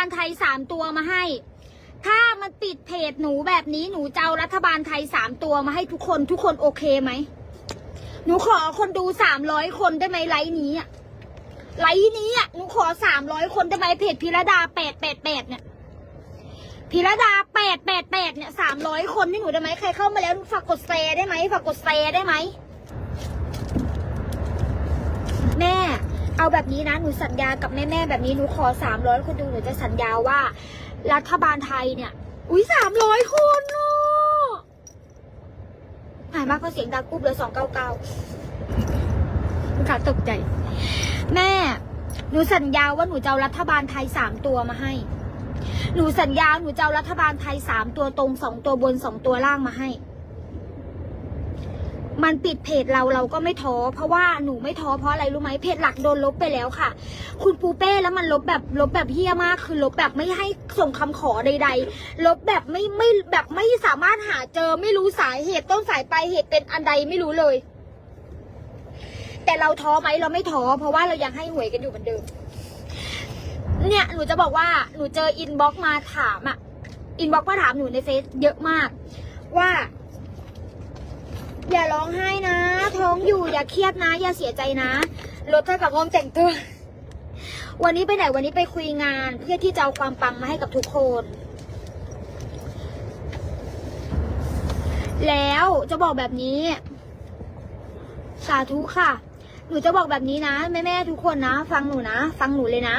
าลไทยสามตัวมาให้ ถ้ามันปิดเพจหนูแบบนี้หนูจะเอารัฐบาลไทยสามตัวมาให้ทุกคนทุกคนโอเคไหม หนูขอคนดูสามร้อยคนได้ไหมไลฟ์นี้อะไลฟ์นี้อะหนูขอสามร้อยคนได้ไหมเพจพิรดาแปดแปดแปดเนี่ยพิรดาแปดแปดแปดเนี่ยสามร้อยคนนี่หนูได้ไหมใครเข้ามาแล้วฝากกดแชร์ได้ไหมฝากกดแชร์ได้ไหม แม่ เอาแบบนี้นะหนูสัญญากับแม่แม่ๆแบบนี้หนูขอสามร้อยคนดูหนูจะสัญญาว่า รัฐบาลไทยเนี่ย อุ้ยสามร้อยคนเนาะหายมากเพราะเสียงดังปุ๊บเลยสองเก้าเก้าค่ะตกใจ แม่ หนูสัญญาว่าหนูจะเอารัฐบาลไทยสามตัวมาให้ หนูสัญญาหนูจะเอารัฐบาลไทยสามตัวตรงสองตัวบนสองตัวล่างมาให้ มันปิดเพจเราเราก็ไม่ท้อเพราะว่าหนูไม่ท้อเพราะอะไรรู้ไหมเพจหลักโดนลบไปแล้วค่ะ คุณปูเป้แล้วมันลบแบบลบแบบเฮี้ยมาก คือลบแบบไม่ให้ส่งคำขอใด ๆ ลบแบบไม่ไม่แบบไม่สามารถหาเจอไม่รู้สาเหตุต้นสายปลายเหตุเป็นอันใดไม่รู้เลย แต่เราท้อไหมเราไม่ท้อเพราะว่าเรายังให้หวยกันอยู่เหมือนเดิมเนี่ยหนูจะบอกว่าหนูเจออินบ็อกมาถามอะอินบ็อกมาถามหนูในเฟซเยอะมาก ว่า อย่าร้องไห้นะ ท้องอยู่อย่าเครียดนะ อย่าเสียใจนะลดเท่ากับงอมแต่งตัว วันนี้ไปไหนวันนี้ไปคุยงาน เพื่อที่จะเอาความปังมาให้กับทุกคน แล้วจะบอกแบบนี้ สาธุค่ะ หนูจะบอกแบบนี้นะแม่แม่ทุกคนนะ ฟังหนูนะ ฟังหนูเลยนะ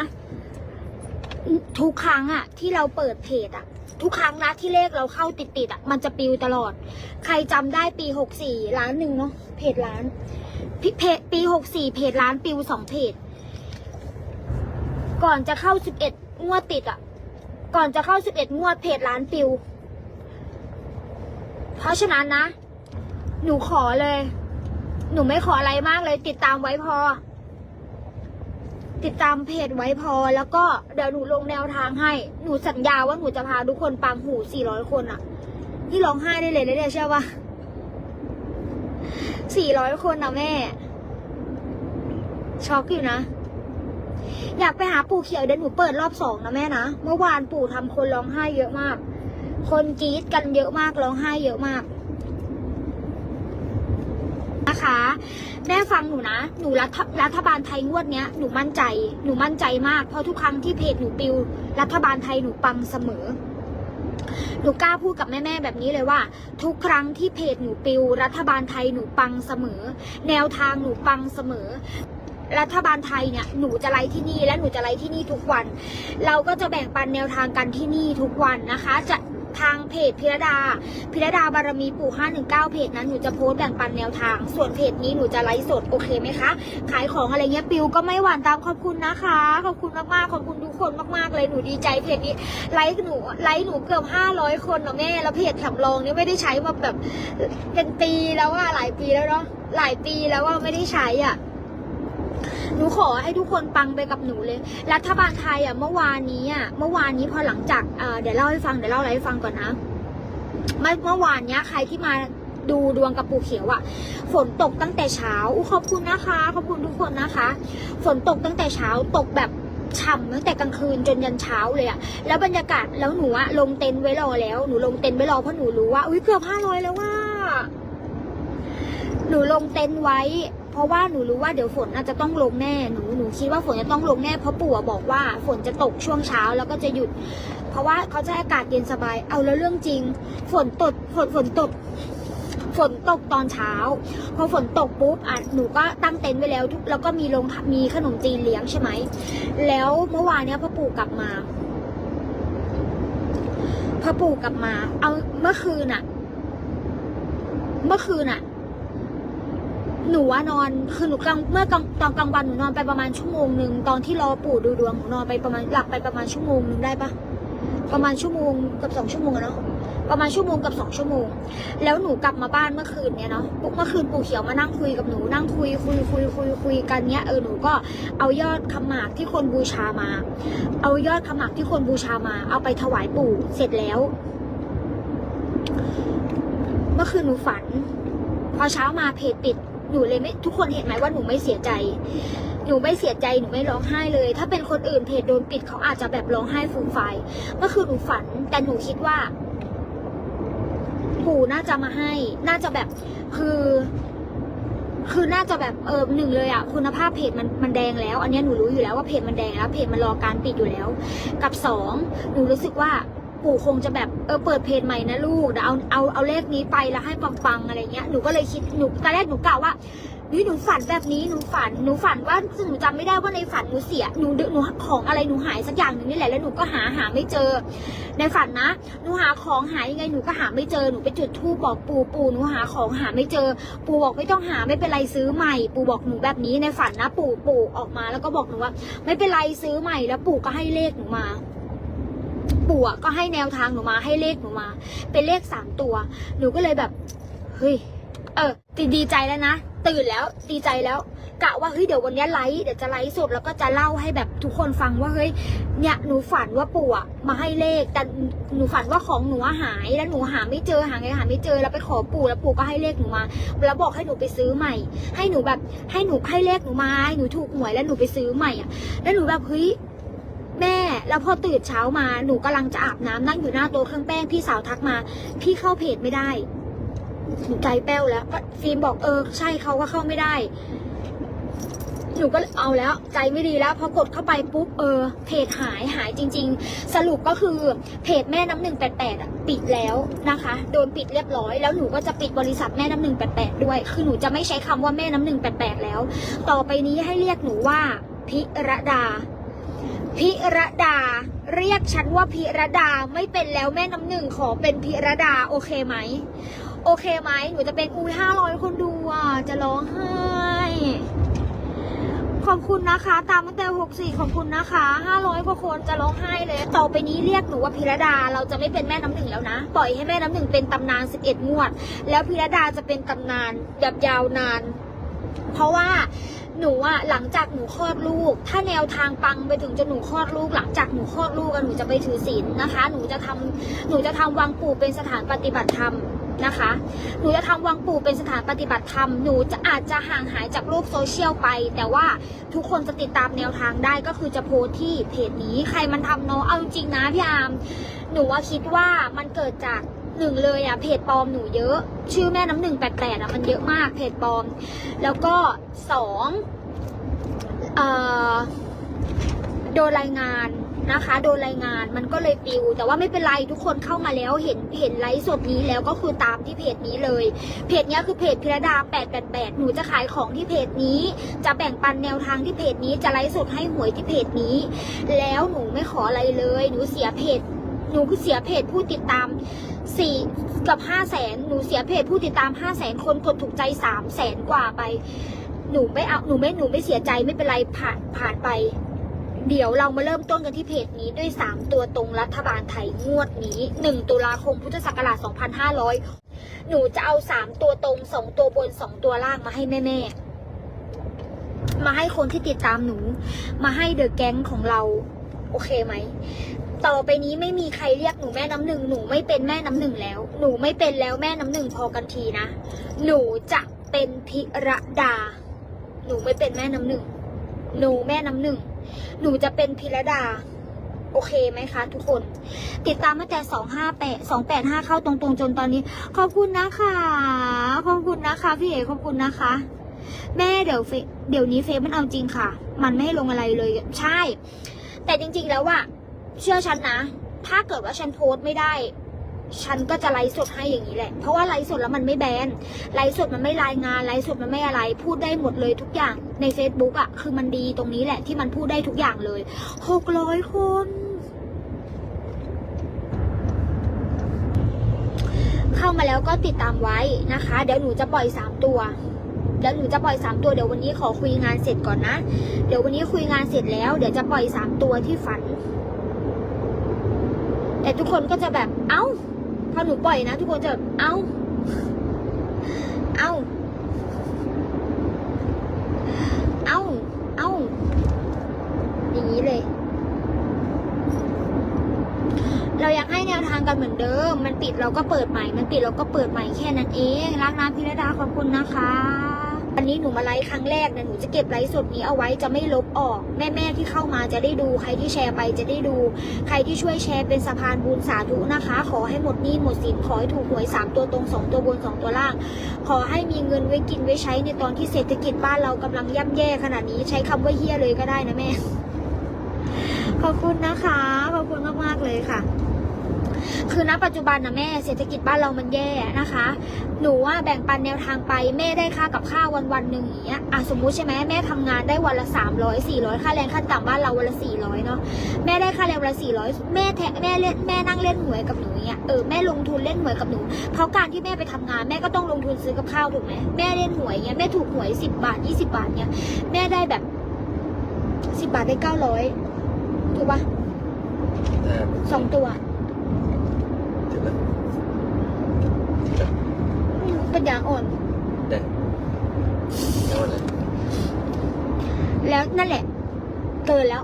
ทุกครั้งอะที่เราเปิดเพจอะทุกครั้งนะที่เลขเราเข้าติดติดอะมันจะปิวตลอด ใครจำได้ปีหกสี่ล้านหนึ่งเนาะเพจล้านพเพจปีหกสี่เพจล้านปิวสองเพจ ก่อนจะเข้าสิบเอ็ดงวดติดอะก่อนจะเข้าสิบเอ็ดงวดเพจล้านปิว เพราะฉะนั้นนะ หนูขอเลย หนูไม่ขออะไรมากเลยติดตามไว้พอ ติดตามเพจไว้พอ แล้วก็เดี๋ยวหนูลงแนวทางให้ หนูสัญญาว่าหนูจะพาทุกคนปังหูสี่ร้อยคนอะนี่ร้องไห้ได้เลยนะเนี่ยเชื่อปะสี่ร้อยคนนะแม่ ช็อกอยู่นะ อยากไปหาปู่เขียวเดี๋ยวหนูเปิดรอบสองนะแม่นะ เมื่อวานปู่ทำคนร้องไห้เยอะมาก คนกรี๊ดกันเยอะมากร้องไห้เยอะมาก นะคะ แม่ฟังหนูนะ หนูรัฐรัฐบาลไทยงวดเนี้ยหนูมั่นใจ หนูมั่นใจมาก เพราะทุกครั้งที่เพจหนูปิว รัฐบาลไทยหนูปังเสมอ หนูกล้าพูดกับแม่ๆแบบนี้เลยว่า ทุกครั้งที่เพจหนูปิว รัฐบาลไทยหนูปังเสมอ แนวทางหนูปังเสมอรัฐบาลไทยเนี่ยหนูจะไลฟ์ที่นี่และหนูจะไลฟ์ที่นี่ทุกวัน เราก็จะแบ่งปันแนวทางกันที่นี่ทุกวันนะคะ จะ ทางเพจพิรดา พิรดาบารมีปู่519 เพจนั้นหนูจะโพสต์แบ่งปันแนวทาง ส่วนเพจนี้หนูจะไลฟ์สดโอเคไหมคะ ขายของอะไรเงี้ยปิวก็ไม่หวานตามขอบคุณนะคะ ขอบคุณมากๆขอบคุณทุกคนมากๆเลยหนูดีใจเพจนี้ไลฟ์หนูไลฟ์หนูเกือบ500 คนเนาะแม่แล้วเพจสำรองนี่ไม่ได้ใช้มาแบบเป็นปีแล้วว่าหลายปีแล้วเนาะหลายปีแล้วว่าไม่ได้ใช้อะ นูขอให้ทุกคนปังไปกับหนูเลย รัฐบาลไทยอะเมื่อวานนี้อะเมื่อวานนี้พอหลังจากเเดี๋ยวเล่าให้ฟังเดี๋ยวเล่าอะไรให้ฟังก่อนนะเมื่อเมื่อวานเนี้ยใครที่มาดูดวงกับปู่เขียวอะ่ะ ฝนตกตั้งแต่เช้าอู้ขอบคุณนะคะ ขอบคุณทุกคนนะคะ ฝนตกตั้งแต่เช้าตกแบบฉ่ำตั้งแต่กลางคืนจนยันเช้าเลยอะแล้วบรรยากาศแล้วหนูอะลงเต็นท์ไว้รอแล้วหนูลงเต็นท์ไว้รอเพราะหนูรู้ว่าอุ้ยเกือบห้าร้อยแล้วว่า หนูลงเต็นท์ไว้ เพราะว่าหนูรู้ว่าเดี๋ยวฝนอาจจะต้องลงแน่ หนูหนูคิดว่าฝนจะต้องลงแน่เพราะปู่บอกว่าฝนจะตกช่วงเช้าแล้วก็จะหยุด เพราะว่าเขาจะให้อากาศเย็นสบาย เอาแล้วเรื่องจริง ฝนตกฝนฝนตกฝนตกตอนเช้า พอฝนตกปุ๊บอะหนูก็ตั้งเต็นท์ไว้แล้วทุกแล้วก็มีลงมีขนมจีนเลี้ยงใช่ไหม แล้วเมื่อวานเนี้ยพ่อปู่กลับมาพ่อปู่กลับมา เอาเมื่อคืนอะเมื่อคืนอะ หนูว่านอนคือหนูกลางเมื่อกลางตอนกลางวันหนูนอนไปประมาณชั่วโมงหนึ่งตอนที่รอปู่ดูดวงหนูนอนไปประมาณหลับไปประมาณชั่วโมงหนึ่งได้ปะประมาณชั่วโมงกับสองชั่วโมงอะเนาะประมาณชั่วโมงกับสองชั่วโมง แล้วหนูกลับมาบ้านเมื่อคืนเนี่ยเนาะปุ๊บเมื่อคืนปู่เขียวมานั่งคุยกับหนูนั่งคุยคุยคุยคุยคุยกันเนี้ยเออหนูก็เอายอดคำหมากที่คนบูชามา เอายอดคำหมากที่คนบูชามา เอาไปถวายปู่เสร็จแล้ว เมื่อคืนหนูฝัน พอเช้ามาเพจปิด หนูเลยไม่ทุกคนเห็นไหมว่าหนูไม่เสียใจ หนูไม่เสียใจหนูไม่ร้องไห้เลย ถ้าเป็นคนอื่นเพจโดนปิดเขาอาจจะแบบร้องไห้ฟูมไฟเมื่อคืนหนูฝัน แต่หนูคิดว่า ปู่น่าจะมาให้ น่าจะแบบคือคือน่าจะแบบเออหนึ่งเลยอะคุณภาพเพจมันมันแดงแล้ว อันนี้หนูรู้อยู่แล้วว่าเพจมันแดงแล้วเพจมันรอการปิดอยู่แล้ว กับสองหนูรู้สึกว่า ปู่คงจะแบบเออเปิดเพจใหม่นะลูกเดี๋ยวเอาเอาเอาเลขนี้ไปแล้วให้ปังๆอะไรเงี้ยหนูก็เลยคิดหนูตอนแรกหนูกล่าวว่าเฮ้ยหนูฝันแบบนี้หนูฝันหนูฝันว่าหนูจำไม่ได้ว่าในฝันหนูเสียหนูดึหนูของอะไรหนูหายสักอย่างหนึ่งนี่แหละแล้วหนูก็หาหาไม่เจอ ในฝันนะหนูหาของหายยังไงหนูก็หาไม่เจอหนูไปจุดธูปบอกปู่ปู่หนูหาของหาไม่เจอ ปู่บอกไม่ต้องหาไม่เป็นไรซื้อใหม่ ปู่บอกหนูแบบนี้ในฝันนะ ปู่ปู่ออกมาแล้วก็บอกหนูว่า ไม่เป็นไรซื้อใหม่แล้วปู่ก็ให้เลขหนูมา ปู่อะก็ให้แนวทางหนูมาให้เลขหนูมา เป็นเลขสามตัว หนูก็เลยแบบเฮ้ยเออดีใจแล้วนะตื่นแล้วดีใจแล้วกะว่าเฮ้ยเดี๋ยววันนี้ไลฟ์เดี๋ยวจะไลฟ์สดแล้วก็จะเล่าให้แบบทุกคนฟังว่าเฮ้ยเนี่ยหนูฝันว่าปู่อะมาให้เลข แต่หนูฝันว่าของหนูหายแล้วหนูหาไม่เจอหาไงหาไม่เจอแล้วไปขอปู่แล้วปู่ก็ให้เลขหนูมา แล้วบอกให้หนูไปซื้อใหม่ ให้หนูแบบให้หนูให้เลขหนูมาให้หนูถูกหวยแล้วหนูไปซื้อใหม่อะแล้วหนูแบบเฮ้ย แม่แล้วพอตื่นเช้ามาหนูกำลังจะอาบน้ำนั่งอยู่หน้าโต๊ะเครื่องแป้งพี่สาวทักมา พี่เข้าเพจไม่ได้หนูใจแป้วแล้วก็ฟิล์มบอกเออใช่เขาก็เข้าไม่ได้ หนูก็เอาแล้วใจไม่ดีแล้วพอกดเข้าไปปุ๊บเออ เพจหายหายจริง ๆ สรุปก็คือเพจแม่น้ำหนึ่งแปดแปดปิดแล้วนะคะ โดนปิดเรียบร้อย แล้วหนูก็จะปิดบริษัทแม่น้ำหนึ่งแปดแปดด้วย คือหนูจะไม่ใช้คำว่าแม่น้ำหนึ่งแปดแปดแล้ว ต่อไปนี้ให้เรียกหนูว่าพิรดา พิรดา เรียกฉันว่าพิรดาไม่เป็นแล้วแม่น้ำหนึ่งขอเป็นพิรดาโอเคไหม โอเคไหมหนูจะเป็นอุ้ยห้าร้อยคนดูอะ จะร้องไห้ขอบคุณนะคะ ตามตั้งแต่หกสี่ขอบคุณนะคะห้าร้อยกว่าคนจะร้องไห้เลย ต่อไปนี้เรียกหนูว่าพิรดา เราจะไม่เป็นแม่น้ำหนึ่งแล้วนะ ปล่อยให้แม่น้ำหนึ่งเป็นตำนานสิบเอ็ดงวด แล้วพิรดาจะเป็นตำนานแบบยาวนาน เพราะว่าหนูอะหลังจากหนูคลอดลูก ถ้าแนวทางปังไปถึงจนหนูคลอดลูก หลังจากหนูคลอดลูกอะหนูจะไปถือศีลนะคะ หนูจะทำหนูจะทำวังปู่เป็นสถานปฏิบัติธรรมนะคะ หนูจะทำวังปู่เป็นสถานปฏิบัติธรรม หนูจะอาจจะห่างหายจากโลกโซเชียลไป แต่ว่าทุกคนจะติดตามแนวทางได้ก็คือจะโพสที่เพจนี้ ใครมันทำเนาะเอาจริงนะพี่อาม หนูว่าคิดว่ามันเกิดจาก หนึ่งเลยอะเพจปลอมหนูเยอะ ชื่อแม่น้ำหนึ่งแปดแปดอะมันเยอะมากเพจปลอม แล้วก็สองอโดนรายงานนะคะ โดนรายงานมันก็เลยปิว แต่ว่าไม่เป็นไรทุกคนเข้ามาแล้วเห็นเห็นไลฟ์สดนี้แล้วก็คือตามที่เพจนี้เลย เพจเนี้ยคือเพจพิรดา 888 หนูจะขายของที่เพจนี้ จะแบ่งปันแนวทางที่เพจนี้ จะไลฟ์สดให้หวยที่เพจนี้ แล้วหนูไม่ขออะไรเลย หนูเสียเพจ หนูคือเสียเพจผู้ติดตาม สี่กับห้าแสนหนูเสียเพจผู้ติดตามห้าแสนคนกดถูกใจสามแสนกว่าไป หนูไม่เอาหนูไม่หนูไม่เสียใจไม่เป็นไรผ่านผ่านไป เดี๋ยวเรามาเริ่มต้นกันที่เพจนี้ด้วย 3 ตัวตรงรัฐบาลไทยงวดนี้ 1 ตุลาคมพุทธศักราช2500 หนูจะเอา 3 ตัวตรง 2 ตัวบน 2 ตัวล่างมาให้แม่ๆมาให้คนที่ติดตามหนู มาให้เดอะแก๊งของเรา โอเคไหม ต่อไปนี้ไม่มีใครเรียกหนูแม่น้ำหนึ่งหนูไม่เป็นแม่น้ำหนึ่งแล้ว หนูไม่เป็นแล้วแม่น้ำหนึ่งพอกันทีนะ หนูจะเป็นพิรดา หนูไม่เป็นแม่น้ำหนึ่งหนูแม่น้ำหนึ่งหนูจะเป็นพิรดา โอเคไหมคะ ทุกคน ติดตามมาแต่สองห้าแปดสองแปดห้าเข้าตรงๆ จนตอนนี้ ขอบคุณนะคะขอบคุณนะคะพี่เอ๋ขอบคุณนะคะ แม่เดี๋ยวเฟเดี๋ยวนี้เฟซมันเอาจริงค่ะ มันไม่ให้ลงอะไรเลยใช่ แต่จริง ๆ แล้วอะ เชื่อฉันนะ ถ้าเกิดว่าฉันโพสต์ไม่ได้ ฉันก็จะไลฟ์สดให้อย่างนี้แหละ เพราะว่าไลฟ์สดแล้วมันไม่แบน ไลฟ์สดมันไม่รายงาน ไลฟ์สดมันไม่อะไร พูดได้หมดเลยทุกอย่าง ใน Facebook อะคือมันดีตรงนี้แหละที่มันพูดได้ทุกอย่างเลย หกร้อยคน เข้ามาแล้วก็ติดตามไว้นะคะ เดี๋ยวหนูจะปล่อยสามตัวเดี๋ยวหนูจะปล่อยสามตัวเดี๋ยววันนี้ขอคุยงานเสร็จก่อนนะ เดี๋ยววันนี้คุยงานเสร็จแล้ว เดี๋ยวจะปล่อยสามตัวที่ฝัน แต่ทุกคนก็จะแบบเอ้าพอหนูปล่อยนะ ทุกคนจะแบบเอ้า เอ้า เอ้า เอ้า อย่างนี้เลย เราอยากให้แนวทางกันเหมือนเดิม มันปิดเราก็เปิดใหม่ มันปิดเราก็เปิดใหม่แค่นั้นเอง รักนะพิรดาขอบคุณนะคะ วันนี้หนูมาไลฟ์ครั้งแรกนี่ยหนูจะเก็บไลฟ์สดนี้เอาไว้จะไม่ลบออก แม่ๆที่เข้ามาจะได้ดู ใครที่แชร์ไปจะได้ดู ใครที่ช่วยแชร์เป็นสะพานบุญสาธุนะคะ ขอให้หมดหนี้หมดสินขอให้ถูกหวยสามตัวตรงสองตัวบนสองตัวล่าง ขอให้มีเงินไว้กินไว้ใช้ในตอนที่เศรษฐกิจบ้านเรากำลังย่ำแย่ขนาดนี้ใช้คำว่าเฮี้ยเลยก็ได้นะแม่ขอบคุณนะคะขอบคุณมากๆเลยค่ะ คือณปัจจุบันนะแม่เศรษฐกิจบ้านเรามันแย่นะคะ หนูว่าแบ่งปันแนวทางไปแม่ได้ค่ากับข้าววันวันๆหนึ่งอย่างเงี้ยอะสมมุติใช่ไหมแม่ทำงานได้วันละสามร้อยสี่ร้อยค่าแรงขั้นต่ำบ้านเราวันละสี่ร้อยเนาะแม่ได้ค่าแรงวันละสี่ร้อยแม่แทแม่เล่นแม่นั่งเล่นหวยกับหนูอย่างเงี้ยเออแม่ลงทุนเล่นหวยกับหนูเพราะการที่แม่ไปทำงานแม่ก็ต้องลงทุนซื้อกับข้าวถูกไหมแม่เล่นหวยเงี้ยแม่ถูกหวยสิบบาทยี่สิบาทเงี้ยแม่ได้แบบสิบาทได้เก้าร้อยถูกปะแต่สองตัว ถึงแล้วเป็นยางอ่อน ได้แล้วอะไรแล้วนั่นแหละ เกินแล้ว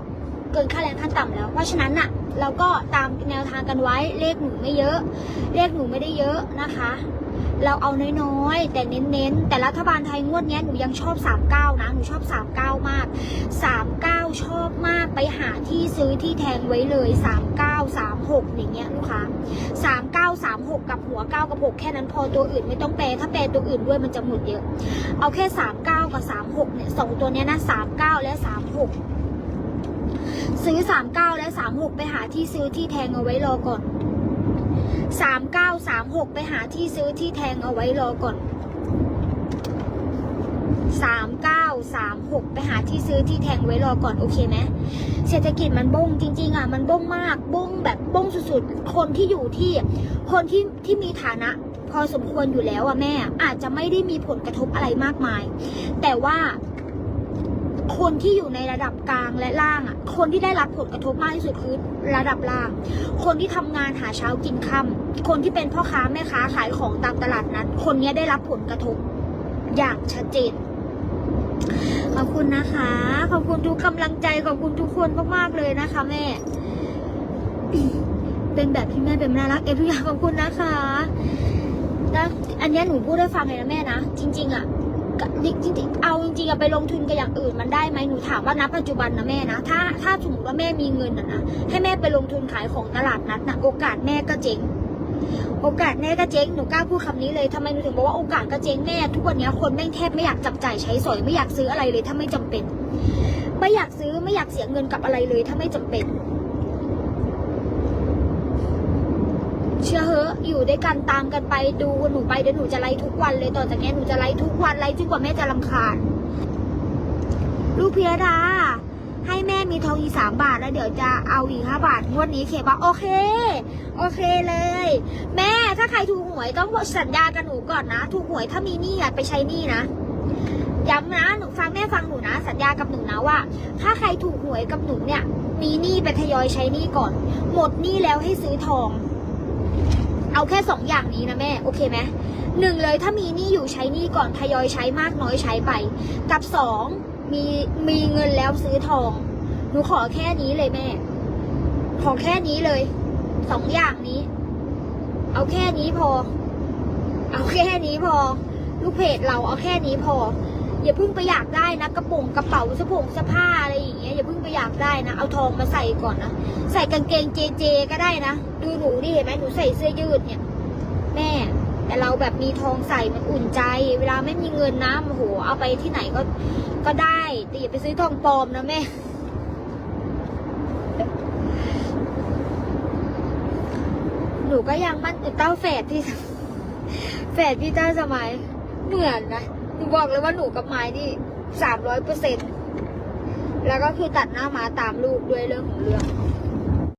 เกินค่าแรงขั้นต่ำแล้ว เพราะฉะนั้นน่ะ เราก็ตามแนวทางกันไว้ เลขหนูไม่เยอะ เลขหนูไม่ได้เยอะนะคะ เราเอาน้อยๆ แต่เน้นๆ แต่รัฐบาลไทยงวดเนี้ยหนูยังชอบ 39 นะ หนูชอบ 39 มาก 39 ชอบมากไปหาที่ซื้อที่แทงไว้เลย 39 36 อย่างเงี้ยลูกค้า39 36 กับหัว 9 กับ 6 แค่นั้นพอตัวอื่นไม่ต้องแปลถ้าแปลตัวอื่นด้วยมันจะหมดเยอะ เอาแค่ 39 กับ 36 เนี่ยสองตัวเนี้ยนะ 39 และ 36 ซื้อ 39 และ 36 ไปหาที่ซื้อที่แทงเอาไว้รอก่อน 39 36 ไปหาที่ซื้อที่แทงเอาไว้รอก่อน 39 36ไปหาที่ซื้อที่แทงไว้รอก่อนโอเคไหมเศรษฐกิจมันบ้งจริง ๆอะมันบ้งมากบ้งแบบบ้งสุดๆ คนที่อยู่ที่ คนที่ที่มีฐานะ พอสมควรอยู่แล้วอะแม่ อาจจะไม่ได้มีผลกระทบอะไรมากมาย แต่ว่าคนที่อยู่ในระดับกลางและล่างอะ คนที่ได้รับผลกระทบมากที่สุดคือระดับล่าง คนที่ทำงานหาเช้ากินค่ำคนที่เป็นพ่อค้าแม่ค้าขายของตามตลาดนัดคนนี้ได้รับผลกระทบอย่างชัดเจน ขอบคุณนะคะ ขอบคุณทุกกำลังใจขอบคุณทุกคนมากๆเลยนะคะแม่ เป็นแบบที่แม่เป็นน่ารักเอฟทุกอย่างขอบคุณนะคะแล้วอันนี้หนูพูดให้ฟังเลยนะแม่นะจริง ๆอะจริงๆเอาจริงๆอะไปลงทุนกับอย่างอื่นมันได้ไหมหนูถามว่าณปัจจุบันนะแม่นะถ้าถ้าสมมติว่าแม่มีเงินอะนะให้แม่ไปลงทุนขายของตลาดนัดนะโอกาสแม่ก็เจ๊ง โอกาสแม่ก็เจ๊งหนูกล้าพูดคำนี้เลยทำไมหนูถึงบอกว่าโอกาสก็เจ๊งแม่ทุกวันนี้คนแม่งแทบไม่อยากจับจ่ายใช้สอยไม่อยากซื้ออะไรเลยถ้าไม่จำเป็น ไม่อยากซื้อไม่อยากเสียเงินกับอะไรเลยถ้าไม่จำเป็น เชื่อเหอะอยู่ด้วยกันตามกันไปดูหนูไปเดี๋ยวหนูจะไลฟ์ทุกวันเลยต่อจากนี้หนูจะไลฟ์ทุกวันไลฟ์จนกว่าแม่จะรำคาญลูกเพียดา ให้แม่มีทองอีสามบาท แล้วเดี๋ยวจะเอาอีกห้าบาทงวดนี้เคปะโอเค โอเคเลย แม่ถ้าใครถูกหวยต้องสัญญากับหนูก่อนนะ ถูกหวยถ้ามีหนี้อะไปใช้หนี้นะย้ำนะหนูฟังแม่ฟังหนูนะ สัญญากับหนูนะว่า ถ้าใครถูกหวยกับหนูเนี่ย มีหนี้ไปทยอยใช้หนี้ก่อน หมดหนี้แล้วให้ซื้อทอง เอาแค่สองอย่างนี้นะแม่โอเคไหมหนึ่งเลยถ้ามีหนี้อยู่ใช้หนี้ก่อนทยอยใช้มากน้อยใช้ไป กับสอง มีมีเงินแล้วซื้อทอง หนูขอแค่นี้เลยแม่ ขอแค่นี้เลย สองอย่างนี้ เอาแค่นี้พอ เอาแค่นี้พอ ลูกเพจเราเอาแค่นี้พอ อย่าเพิ่งไปอยากได้นะกระปรงกระเป๋าเสะพงเสื้อผ้าอะไรอย่างเงี้ยอย่าเพิ่งไปอยากได้นะ เอาทองมาใส่ก่อนนะ ใส่กางเกงเจเจก็ได้นะ ดูหนูดิเห็นไหมหนูใส่เสื้อยืดเนี่ย เราแบบมีทองใส่มันอุ่นใจ เวลาไม่มีเงินนะโอ้โหเอาไปที่ไหนก็ก็ได้แต่อย่าไปซื้อทองปลอมนะแม่หนูก็ยังมั่นเต้าแฝดที่แฝดพี่เต้าสมัยเหมือนนะหนูบอกเลยว่าหนูกับไม้นี่สามร้อยเปอร์เซ็นแล้วก็คือตัดหน้ามาตามลูกด้วยเรื่องของเรื่อง